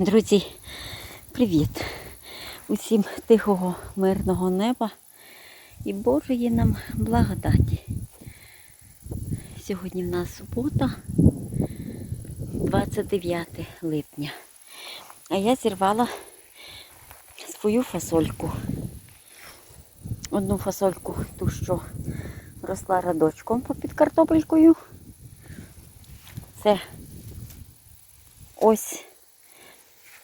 Друзі, привіт! Усім тихого, мирного неба і Божої нам благодаті. Сьогодні в нас субота, 29 липня. А я зірвала свою фасольку. Одну фасольку, ту, що росла радочком попід картопелькою. Це ось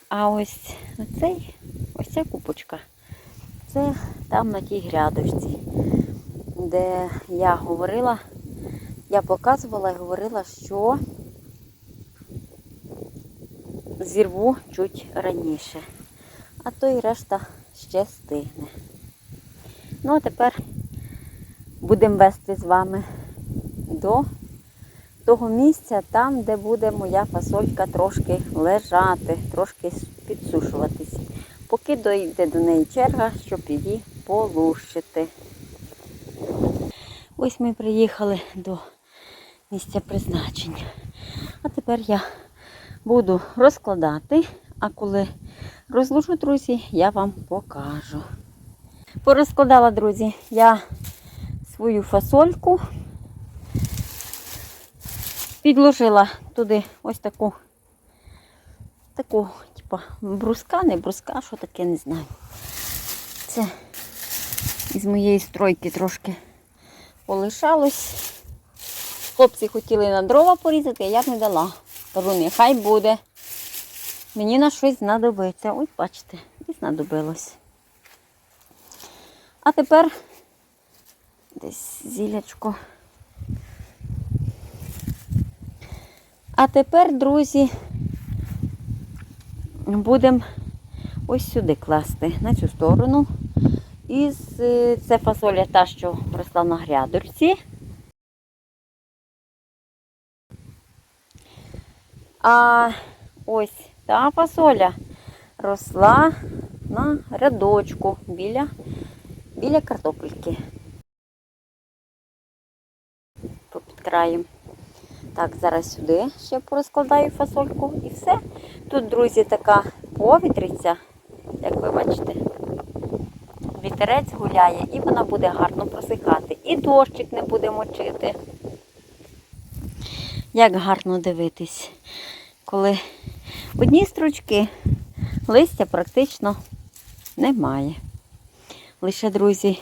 а ось цей, ось ця купочка. Це там на тій грядочці, де я говорила, я показувала і говорила, що зірву чуть раніше. А то і решта ще стигне. Ну, а тепер будемо вести з вами до того місця, там, де буде моя фасолька трошки лежати, трошки підсушуватись. Поки дойде до неї черга, щоб її полущити. Ось ми приїхали до місця призначення. А тепер я буду розкладати, а коли розложу, друзі, я вам покажу. Порозкладала, друзі, я свою фасольку. Підложила туди ось таку, таку, типа, бруска, не бруска, що таке, не знаю. Це із моєї стройки трошки полишалось. Хлопці хотіли на дрова порізати, а я б не дала. Кажу, нехай буде. Мені на щось знадобиться. Ось, бачите, і знадобилось. А тепер десь зілячко. А тепер, друзі, будемо ось сюди класти, на цю сторону. І це фасоля та, що росла на грядочці. А ось та фасоля росла на рядочку біля, біля картопельки. Попід краєм. Так, зараз сюди ще порозкладаю фасольку і все. Тут, друзі, така повітриця, як ви бачите, вітерець гуляє і вона буде гарно просихати. І дощик не буде мочити. Як гарно дивитись, коли одні стручки листя практично немає. Лише, друзі,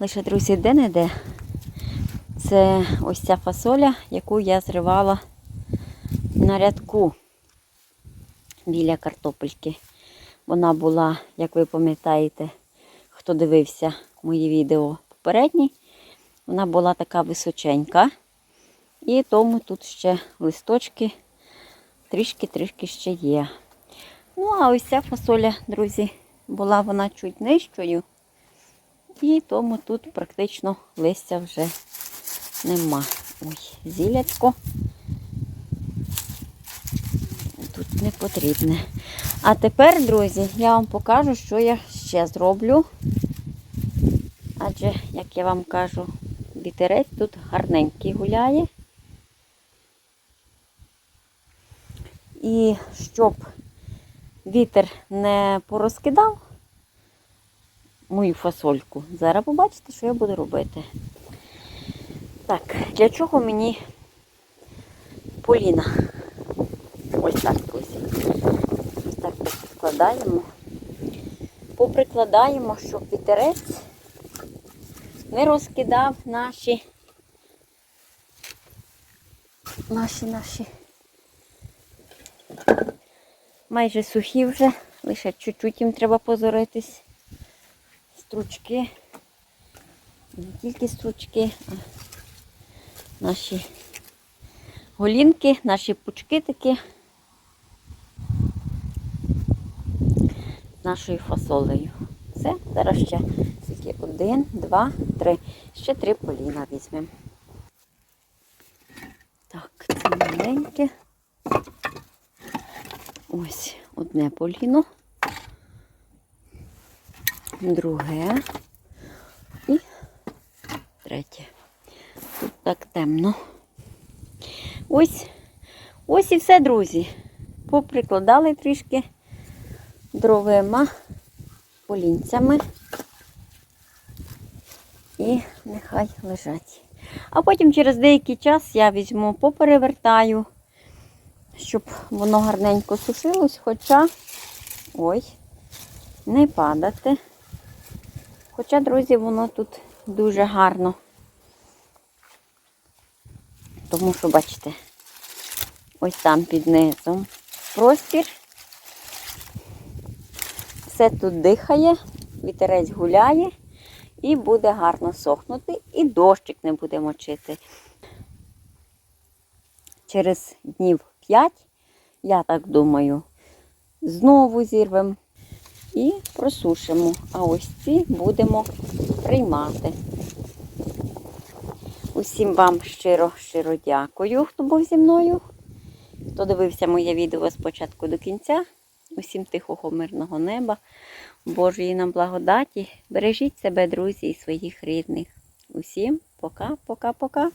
лише, друзі, де-не-де. Це ось ця фасоля, яку я зривала на рядку біля картопельки. Вона була, як ви пам'ятаєте, хто дивився мої відео попередні, вона була така височенька. І тому тут ще листочки трішки-трішки ще є. Ну, а ось ця фасоля, друзі, була вона чуть нижчою. І тому тут практично листя вже нема. Ой, зілячко тут не потрібне. А тепер, друзі, я вам покажу, що я ще зроблю. Адже, як я вам кажу, вітерець тут гарненький гуляє. І щоб вітер не порозкидав мою фасольку, зараз побачите, що я буду робити. Так, для чого мені поліна? Ось так, друзі. Ось так складаємо. Поприкладаємо, щоб вітерець не розкидав наші наші наші майже сухі вже, лише чуть-чуть їм треба позоритись. Стручки. Не тільки стручки, а наші голінки, наші пучки такі нашою фасолею. Все, зараз ще скільки один, два, три. Ще три поліна візьмемо. Так, це маленьке. Ось одне поліно, друге і третє. Так темно. Ось, ось і все, друзі. поприкладали трішки дровима, полінцями. І нехай лежать. А потім через деякий час я візьму, поперевертаю, щоб воно гарненько сушилось, хоча, ой, не падати. Хоча, друзі, воно тут дуже гарно. Тому що, бачите, ось там під низом простір. Все тут дихає, вітерець гуляє і буде гарно сохнути, і дощик не буде мочити. Через днів 5, я так думаю, знову зірвемо і просушимо. А ось ці будемо приймати. Усім вам щиро-щиро дякую, хто був зі мною. Хто дивився моє відео з початку до кінця. Усім тихого, мирного неба, Божої нам благодаті. Бережіть себе, друзі, і своїх рідних. Усім пока-пока-пока.